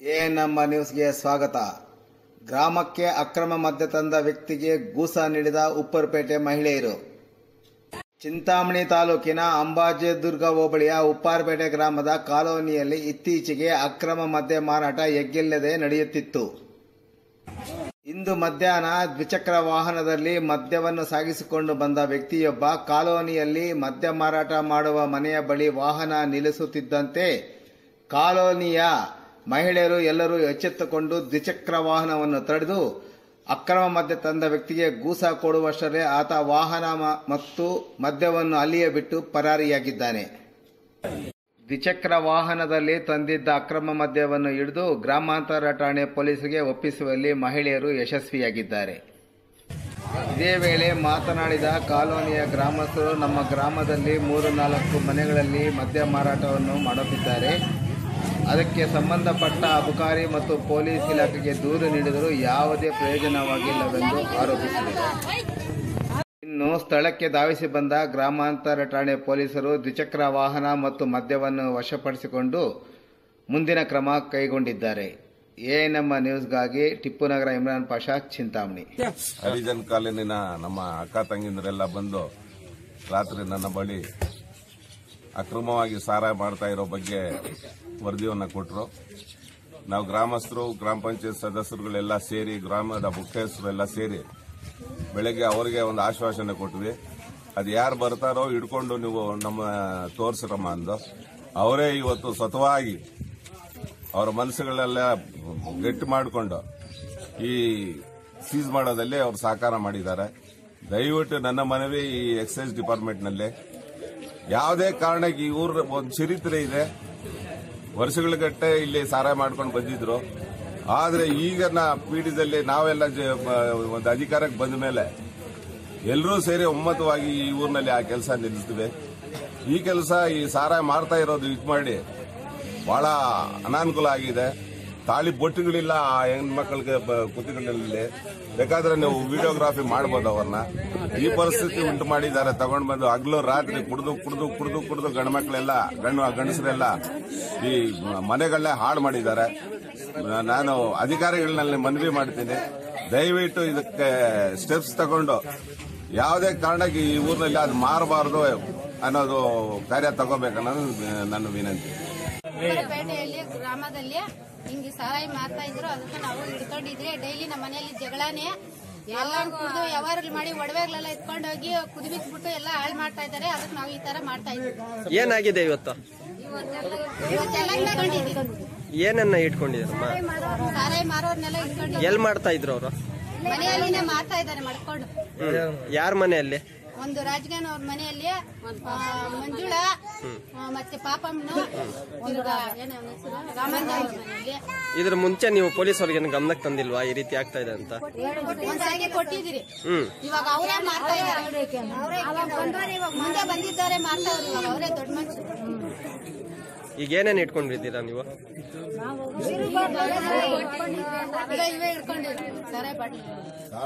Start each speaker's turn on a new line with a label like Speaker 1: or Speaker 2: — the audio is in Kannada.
Speaker 1: ಎ ನಮ್ಮ ನ್ಯೂಸ್ಗೆ ಸ್ವಾಗತ. ಗ್ರಾಮಕ್ಕೆ ಅಕ್ರಮ ಮದ್ಯ ತಂದ ವ್ಯಕ್ತಿಗೆ ಗೂಸ ನೀಡಿದ ಉಪ್ಪರಪೇಟೆ ಮಹಿಳೆಯರು. ಚಿಂತಾಮಣಿ ತಾಲೂಕಿನ ಅಂಬಾಜಿದುರ್ಗ ಹೋಬಳಿಯ ಉಪ್ಪಾರಪೇಟೆ ಗ್ರಾಮದ ಕಾಲೋನಿಯಲ್ಲಿ ಇತ್ತೀಚೆಗೆ ಅಕ್ರಮ ಮದ್ಯ ಮಾರಾಟ ಎಗ್ಗಿಲ್ಲದೆ ನಡೆಯುತ್ತಿತ್ತು. ಇಂದು ಮಧ್ಯಾಹ್ನ ದ್ವಿಚಕ್ರ ವಾಹನದಲ್ಲಿ ಮದ್ಯವನ್ನು ಸಾಗಿಸಿಕೊಂಡು ಬಂದ ವ್ಯಕ್ತಿಯೊಬ್ಬ ಕಾಲೋನಿಯಲ್ಲಿ ಮದ್ಯ ಮಾರಾಟ ಮಾಡುವ ಮನೆಯ ಬಳಿ ವಾಹನ ನಿಲ್ಲಿಸುತ್ತಿದ್ದಂತೆ ಕಾಲೋನಿಯ ಮಹಿಳೆಯರು ಎಲ್ಲರೂ ಎಚ್ಚೆತ್ತುಕೊಂಡು ದ್ವಿಚಕ್ರ ವಾಹನವನ್ನು ತಡೆದು ಅಕ್ರಮ ಮದ್ಯ ತಂದ ವ್ಯಕ್ತಿಗೆ ಗೂಸ ಕೊಡುವಷ್ಟರೇ ಆತ ವಾಹನ ಮತ್ತು ಮದ್ಯವನ್ನು ಅಲ್ಲಿಯೇ ಬಿಟ್ಟು ಪರಾರಿಯಾಗಿದ್ದಾನೆ. ದ್ವಿಚಕ್ರ ವಾಹನದಲ್ಲಿ ತಂದಿದ್ದ ಅಕ್ರಮ ಮದ್ಯವನ್ನು ಹಿಡಿದು ಗ್ರಾಮಾಂತರ ಠಾಣೆ ಪೊಲೀಸರಿಗೆ ಒಪ್ಪಿಸುವಲ್ಲಿ ಮಹಿಳೆಯರು ಯಶಸ್ವಿಯಾಗಿದ್ದಾರೆ. ಇದೇ ವೇಳೆ ಮಾತನಾಡಿದ ಕಾಲೋನಿಯ ಗ್ರಾಮಸ್ಥರು ನಮ್ಮ ಗ್ರಾಮದಲ್ಲಿ ಮೂರು ನಾಲ್ಕು ಮನೆಗಳಲ್ಲಿ ಮದ್ಯ ಮಾರಾಟವನ್ನು ಮಾಡುತ್ತಿದ್ದಾರೆ. ಅದಕ್ಕೆ ಸಂಬಂಧಪಟ್ಟ ಅಬಕಾರಿ ಮತ್ತು ಪೊಲೀಸ್ ಇಲಾಖೆಗೆ ದೂರು ನೀಡಿದರೂ ಯಾವುದೇ ಪ್ರಯೋಜನವಾಗಿಲ್ಲವೆಂದು ಆರೋಪಿಸಿದರು. ಇನ್ನು ಸ್ಥಳಕ್ಕೆ ಧಾವಿಸಿ ಬಂದ ಗ್ರಾಮಾಂತರ ಠಾಣೆ ಪೊಲೀಸರು ದ್ವಿಚಕ್ರ ವಾಹನ ಮತ್ತು ಮದ್ಯವನ್ನು ವಶಪಡಿಸಿಕೊಂಡು ಮುಂದಿನ ಕ್ರಮ ಕೈಗೊಂಡಿದ್ದಾರೆ. ಎಎನ್ಎಂ ನ್ಯೂಸ್ಗಾಗಿ ಟಿಪ್ಪು ನಗರ ಇಮ್ರಾನ್ ಪಾಷಾ ಚಿಂತಾಮಣಿ.
Speaker 2: ಹರಿಜನ್ ಕಾಲೋನಿನ ನಮ್ಮ ಅಕ್ಕ ತಂಗಿಂದರೆಲ್ಲ ಬಂದು ರಾತ್ರಿ ನನ್ನ ಬಳಿ ಅಕ್ರಮವಾಗಿ ಸಾರ ಮಾಡ್ತಾ ಇರೋ ಬಗ್ಗೆ ವರದಿಯನ್ನು ಕೊಟ್ಟರು ನಾವು ಗ್ರಾಮಸ್ಥರು, ಗ್ರಾಮ ಪಂಚಾಯತ್ ಸದಸ್ಯರುಗಳೆಲ್ಲ ಸೇರಿ, ಗ್ರಾಮದ ಮುಖ್ಯಸ್ಥರೆಲ್ಲ ಸೇರಿ ಬೆಳಗ್ಗೆ ಅವರಿಗೆ ಒಂದು ಆಶ್ವಾಸನೆ ಕೊಟ್ವಿ. ಅದು ಯಾರು ಬರ್ತಾರೋ ಹಿಡ್ಕೊಂಡು ನೀವು ನಮ್ಮ ತೋರಿಸ್ರಮ್ಮ ಅಂದು. ಅವರೇ ಇವತ್ತು ಸ್ವತವಾಗಿ ಅವರ ಮನಸ್ಸುಗಳೆಲ್ಲ ಗಟ್ಟಿ ಮಾಡಿಕೊಂಡು ಈ ಸೀಸ್ ಮಾಡೋದಲ್ಲಿ ಅವರು ಸಹಕಾರ ಮಾಡಿದ್ದಾರೆ. ದಯವಿಟ್ಟು ನನ್ನ ಮನವಿ ಈ ಎಕ್ಸೈಸ್ ಡಿಪಾರ್ಟ್ಮೆಂಟ್ನಲ್ಲಿ. ಯಾವುದೇ ಕಾರಣಕ್ಕೆ ಈ ಊರ ಒಂದು ಚರಿತ್ರೆ ಇದೆ. ವರ್ಷಗಳಗಟ್ಟೆ ಇಲ್ಲಿ ಸಾರಾಯ ಮಾಡ್ಕೊಂಡು ಬಂದಿದ್ರು. ಆದ್ರೆ ನಾ ಪೀಡಿದಲ್ಲಿ ನಾವೆಲ್ಲ ಒಂದು ಅಧಿಕಾರಕ್ಕೆ ಬಂದ ಮೇಲೆ ಎಲ್ಲರೂ ಸೇರಿ ಒಮ್ಮತವಾಗಿ ಈ ಊರಿನಲ್ಲಿ ಆ ಕೆಲಸ ನಿಲ್ಲಿಸ್ತೀವಿ ಈ ಕೆಲಸ ಈ ಸಾರಾಯ ಮಾಡ್ತಾ ಇರೋದು ಇದು ಮಾಡಿ ಬಹಳ ಅನಾನುಕೂಲ ಆಗಿದೆ. ತಾಳಿ ಬೊಟ್ಟುಗಳಿಲ್ಲ ಆ ಹೆಣ್ಮಕ್ಳಿಗೆ ಕುತ್ತಿಗಳಲ್ಲಿ ಬೇಕಾದ್ರೆ ನೀವು ವಿಡಿಯೋಗ್ರಾಫಿ ಮಾಡ್ಬೋದು ಅವ್ರನ್ನ. ಈ ಪರಿಸ್ಥಿತಿ ಉಂಟು ಮಾಡಿದ್ದಾರೆ, ತಗೊಂಡ್ ಬಂದು ಹಗ್ಲು ರಾತ್ರಿ ಕುಡಿದು ಕುಡಿದು ಕುಡಿದು ಕುಡಿದು ಗಂಡು ಮಕ್ಕಳೆಲ್ಲ ಗಂಡು, ಗಂಡಸರೆಲ್ಲ ಈ ಮನೆಗಳನ್ನೇ ಹಾಳು ಮಾಡಿದ್ದಾರೆ. ನಾನು ಅಧಿಕಾರಿಗಳನ್ನಲ್ಲಿ ಮನವಿ ಮಾಡ್ತೀನಿ. ದಯವಿಟ್ಟು ಇದಕ್ಕೆ ಸ್ಟೆಪ್ಸ್ ತಗೊಂಡು. ಯಾವುದೇ ಕಾರಣಕ್ಕೆ ಈ ಊರಿನಲ್ಲಿ ಅದು ಮಾರಬಾರ್ದು ಅನ್ನೋದು ಕಾರ್ಯ ತಗೋಬೇಕನ್ನೋದು ನನ್ನ ವಿನಂತಿ.
Speaker 3: ಪೇಟೆಯಲ್ಲಿ ಗ್ರಾಮದಲ್ಲಿ ಹಿಂಗೆ ಸಹಾಯ ಮಾಡ್ತಾ ಇದ್ರು. ಅದಕ್ಕೆ ನಾವು ಹಿಡ್ಕೊಂಡಿದ್ರಿ ಡೈಲಿ ನಮ್ಮ ಮನೆಯಲ್ಲಿ ಜಗಳನೇ. ಎಲ್ಲ ಕುಡಿದು ವ್ಯವಹಾರ ಮಾಡಿ ಒಡವೆಗಳೆಲ್ಲ ಇಟ್ಕೊಂಡು ಹೋಗಿ ಕುದಿಬಿಟ್ಬಿಟ್ಟು ಎಲ್ಲ ಹಾಳು ಮಾಡ್ತಾ ಇದ್ದಾರೆ. ಅದಕ್ಕೆ ನಾವು ಈ ತರ ಮಾಡ್ತಾ ಇದ್ವಿ.
Speaker 4: ಏನಾಗಿದೆ ಇವತ್ತು?
Speaker 3: ಇವತ್ತೆಲ್ಲ
Speaker 4: ಏನನ್ನ ಇಟ್ಕೊಂಡಿದ್ರಮ್ಮ
Speaker 3: ಸಾರಾಯಿ ಮಾರೋರ್ನೆಲ್ಲ ಇಟ್ಕೊಂಡು
Speaker 4: ಎಲ್ ಮಾಡ್ತಾ ಇದ್ರು ಅವರು?
Speaker 3: ಮನೆಯಲ್ಲಿನೇ ಇದಾರೆ ಇದ್ದಾರೆ ಮಾಡ್ಕೊಂಡು.
Speaker 4: ಯಾರ ಮನೆಯಲ್ಲಿ?
Speaker 3: ಒಂದು ರಾಜಗಾನ್ ಅವ್ರ ಮನೆಯಲ್ಲಿ ಮಂಜುಳ ಮತ್ತೆ ಪಾಪಮ್ಮನು? ರಾಮಣ್ಣ ಅವ್ರ ಮನೆಯಲ್ಲಿ.
Speaker 4: ಇದ್ರ ಮುಂಚೆ ನೀವು ಪೊಲೀಸ್ ಅವ್ರಿಗೆ ಗಮನಕ್ಕೆ ತಂದಿಲ್ವಾ? ಈ ರೀತಿ ಆಗ್ತಾ ಇದೆ ಅಂತ.
Speaker 3: ಒಂದ್ಸಾರಿ ಕೊಟ್ಟಿದ್ದೀರಿ. ಇವಾಗ ಅವರೇ ಮಾಡ್ತಾ ಇದ್ದಾರೆ. ಮುಂದೆ ಬಂದಿದ್ದಾರೆ ಮಾಡ್ತಾ ಇವಾಗ. ಅವರೇ ದೊಡ್ಡ ಮನುಷ್ಯರು.
Speaker 4: ಈಗ ಏನೇನು ಇಟ್ಕೊಂಡಿದ್ದೀರಾ ನೀವು?
Speaker 3: ಈಗ